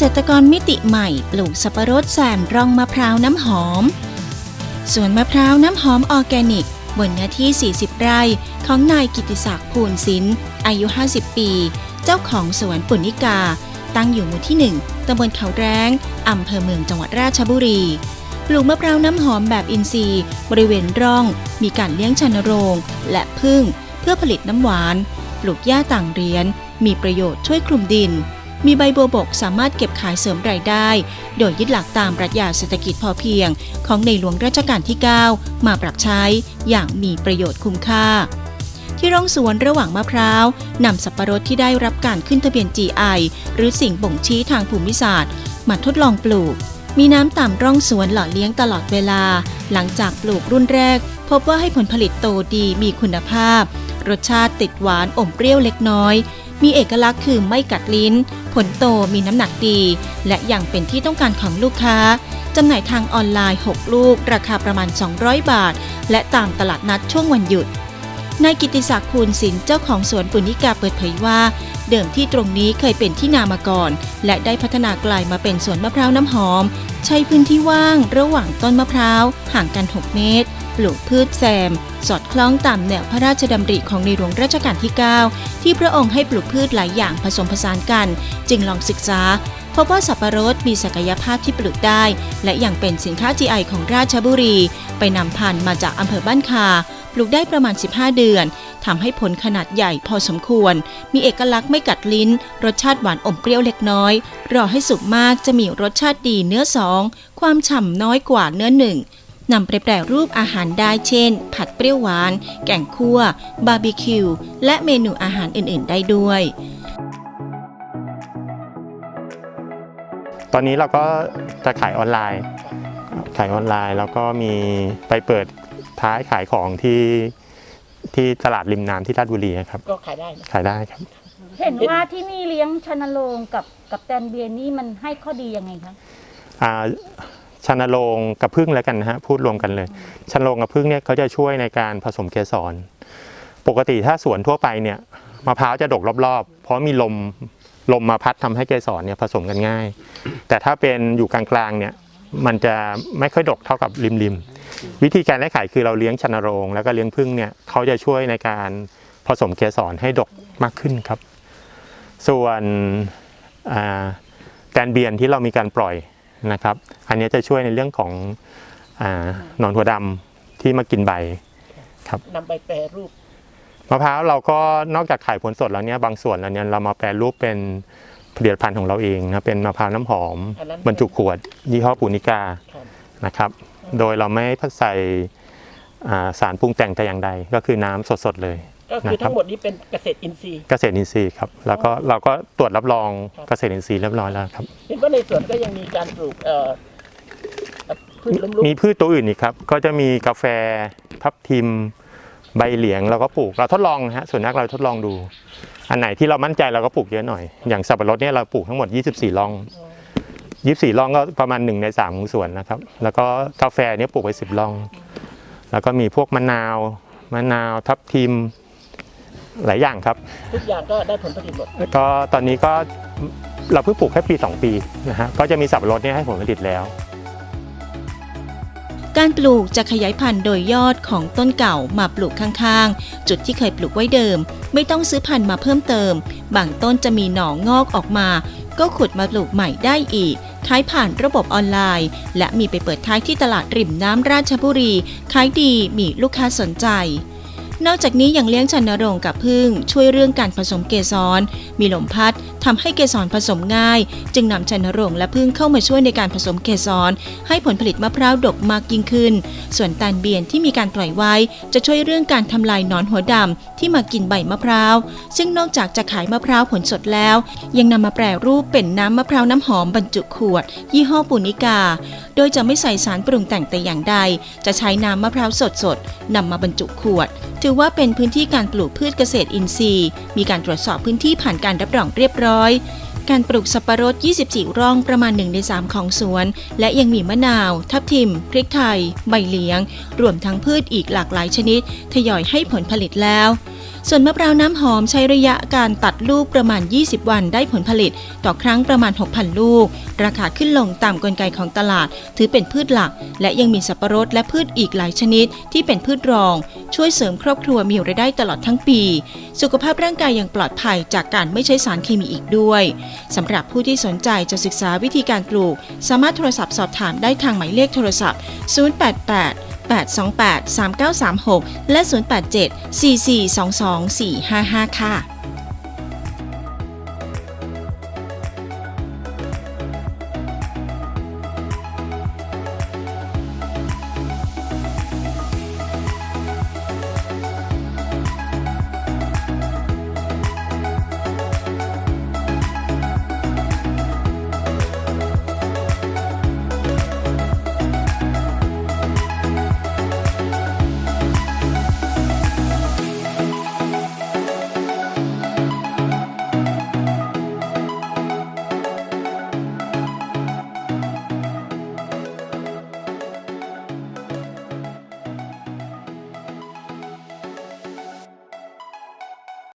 ษตรกรมิติใหม่ ปลูกสับปะรดแซมร่องมะพร้าวน้ำหอม สวนมะพร้าวน้ำหอมออร์แกนิก บนเนื้อที่ 40 ไร่ของนายกิติศักดิ์ภูลศิลป์อายุ 50 ปี เจ้าของสวนปุณณิกา ตั้งอยู่หมู่ที่ 1ตำบลเขาแร้งอำเภอเมืองจังหวัดราชบุรีปลูกมะพร้าวน้ำหอมแบบอินทรีย์ บริเวณร่อง มีการเลี้ยงชันโรงและพึ่งเพื่อผลิตน้ำหวาน ปลูกหญ้าต่างเรียน มีประโยชน์ช่วยคลุมดิน มีใบบัวบกสามารถเก็บขายเสริมรายได้ โดยยึดหลักตามปรัชญาเศรษฐกิจพอเพียง ของในหลวงรัชกาลที่ 9 มาปรับใช้อย่างมีประโยชน์คุ้มค่าที่ร่องสวนระหว่างมะพร้าวนำสับปะรดที่ได้รับการขึ้นทะเบียน GI หรือสิ่งบ่งชี้ทางภูมิศาสตร์ มาทดลองปลูก มีน้ำตามร่องสวนหล่อเลี้ยงตลอดเวลา หลังจากปลูกรุ่นแรก พบว่าให้ผลผลิตโตดีมีคุณภาพ รสชาติติดหวานอมเปรี้ยวเล็กน้อย มีเอกลักษณ์คือไม่กัดลิ้น ผลโตมีน้ำหนักดี และยังเป็นที่ต้องการของลูกค้าจำหน่ายทางออนไลน์ 6 ลูก ราคาประมาณ 200 บาท และตามตลาดนัดช่วงวันหยุดนายกิติศักดิ์ภูลศิลป์เจ้าของสวนปุณิกาเปิดเผยว่า เดิมที่ตรงนี้เคยเป็นที่นามาก่อน และได้พัฒนากลายมาเป็นสวนมะพร้าวน้ำหอม ใช้พื้นที่ว่างระหว่างต้นมะพร้าวห่างกัน 6 เมตร ปลูกพืชแซม สอดคล้องตามแนวพระราชดำริของในหลวงรัชกาลที่ 9 ที่พระองค์ให้ปลูกพืชหลายอย่างผสมผสานกัน จึงลองศึกษาพบว่าสับปะรดมีศักยภาพที่ปลูกได้ และยังเป็นสินค้า GI ของราชบุรี ไปนำพันธุ์มาจากอำเภอบ้านคาปลูกได้ประมาณ 15 เดือนทำให้ผลขนาดใหญ่พอสมควร มีเอกลักษณ์ไม่กัดลิ้น รสชาติหวานอมเปรี้ยวเล็กน้อย รอให้สุกมากจะมีรสชาติดีเนื้อสอง ความฉ่ำน้อยกว่าเนื้อหนึ่ง นำไปแปรรูปอาหารได้เช่น ผัดเปรี้ยวหวาน แกงคั่ว บาร์บีคิว และเมนูอาหารอื่น ๆ ได้ด้วย ตอนนี้เราก็จะขายออนไลน์ ขายออนไลน์แล้วก็มีไปเปิดท้ายขายของที่ที่ตลาดริมน้ำที่ราชบุรีครับ ก็ขายได้นะขายได้ครับ เห็นว่าที่นี่เลี้ยงชนโรงกับกับแตนเบียร์นี่มันให้ข้อดียังไงคะอ่า ชนโรงกับพึ่งแล้วกันนะฮะพูดรวมกันเลยชนโรงกับพึ่งเนี่ยเขาจะช่วยในการผสมเกสร ปกติถ้าสวนทั่วไปเนี่ยมะพร้าวจะดกรอบๆ เพราะมีลมลมมาพัดทำให้เกสรเนี่ยผสมกันง่าย แต่ถ้าเป็นอยู่กลางๆเนี่ยมันจะไม่ค่อยดกเท่ากับริมๆวิธีการแก้ไขคือเราเลี้ยงชนโรง แล้วก็เลี้ยงพึ่งเนี่ยเขาจะช่วยในการผสมเกสรให้ดกมากขึ้นครับ ส่วนอ่าแตนเบียนที่เรามีการปล่อย นะครับ อันนี้จะช่วยในเรื่องของอาหนอนหัวดำที่มากินใบนำไปแปรรูปมะพร้าวเราก็นอกจากขายผลสดแล้วเนี่ยบางส่วนแล้วเนี่ยเรามาแปรรูปเป็นผลิตภัณฑ์ของเราเองนะเป็นมะพร้าวน้ำหอมอันนั้นบรรจุขวด ยี่ห้อปูนิกาครับนะครับ โดยเราไม่ใส่อ่าสารปรุงแต่งแต่อย่างใดก็คือน้ำสดๆเลย ก็คือทั้งหมดนี้เป็นเกษตรอินทรีย์ เกษตรอินทรีย์ครับ แล้วก็เราก็ตรวจรับรองเกษตรอินทรีย์เรียบร้อยแล้วครับเห็นว่าในสวนก็ยังมีการปลูกเอ่อพืชล้มลุกมีพืชตัวอื่นอีกครับ ก็จะมีกาแฟทับทิม ใบเหลียงเราก็ปลูก เราทดลองนะฮะส่วนนักเราทดลองดู อันไหนที่เรามั่นใจเราก็ปลูกเยอะหน่อย อย่างสับปะรดเนี่ยเราปลูกทั้งหมด 24ร่อง 24ร่องก็ประมาณ1ใน3ของสวนนะครับ แล้วก็กาแฟเนี่ยปลูกไว้10ร่อง แล้วก็มีพวกมะนาว มะนาวทับทิม หลายอย่างครับ ทุกอย่างก็ได้ผลผลิตหมดแล้วก็ตอนนี้ก็เราเพิ่งปลูกแค่ปี 2 ปีนะฮะก็จะมีสับปะรดเนี่ยให้ผลผลิตแล้วการปลูกจะขยายพันธุ์โดยยอดของต้นเก่ามาปลูกข้างๆ จุดที่เคยปลูกไว้เดิม ไม่ต้องซื้อพันธุ์มาเพิ่มเติม บางต้นจะมีหน่องอกออกมา ก็ขุดมาปลูกใหม่ได้อีก ขายผ่านระบบออนไลน์ และมีไปเปิดท้ายที่ตลาดริมน้ำราชบุรี ขายดีมีลูกค้าสนใจ นอกจากนี้ยังเลี้ยงชันนรงกับพึ่งช่วยเรื่องการผสมเกสร มีลมพัดทำให้เกสรผสมง่าย จึงนำชันนรงและพึ่งเข้ามาช่วยในการผสมเกสร ให้ผลผลิตมะพร้าวดกมากยิ่งขึ้น ส่วนตาลเบียนที่มีการปล่อยไว้ จะช่วยเรื่องการทำลายหนอนหัวดำที่มากินใบมะพร้าว ซึ่งนอกจากจะขายมะพร้าวผลสดแล้ว ยังนำมาแปรรูปเป็นน้ำมะพร้าวน้ำหอมบรรจุขวด ยี่ห้อปูนิกา โดยจะไม่ใส่สารปรุงแต่งแต่อย่างใด จะใช้น้ำมะพร้าวสดๆนำมาบรรจุขวดถือว่าเป็นพื้นที่การปลูกพืชเกษตรอินทรีย์ มีการตรวจสอบพื้นที่ผ่านการรับรองเรียบร้อย การปลูกสับปะรด 24 ร่องประมาณ 1 ใน 3 ของสวน และยังมีมะนาว ทับทิม พริกไทย ใบเหลียง รวมทั้งพืชอีกหลากหลายชนิด ทยอยให้ผลผลิตแล้ว ส่วนมะพร้าวน้ำหอมใช้ระยะการตัดลูกประมาณ 20 วันได้ผลผลิต ต่อครั้งประมาณ 6,000 ลูก ราคาขึ้นลงตามกลไกของตลาด ถือเป็นพืชหลัก และยังมีสับปะรดและพืชอีกหลายชนิด ที่เป็นพืชรอง ช่วยเสริมครอบครัวมีรายได้ตลอดทั้งปี สุขภาพร่างกายยังปลอดภัยจากการไม่ใช้สารเคมีอีกด้วยสำหรับผู้ที่สนใจจะศึกษาวิธีการปลูก สามารถโทรศัพท์สอบถามได้ทางหมายเลขโทรศัพท์ 088 0828 3936 และ 087 4422 455 ค่ะ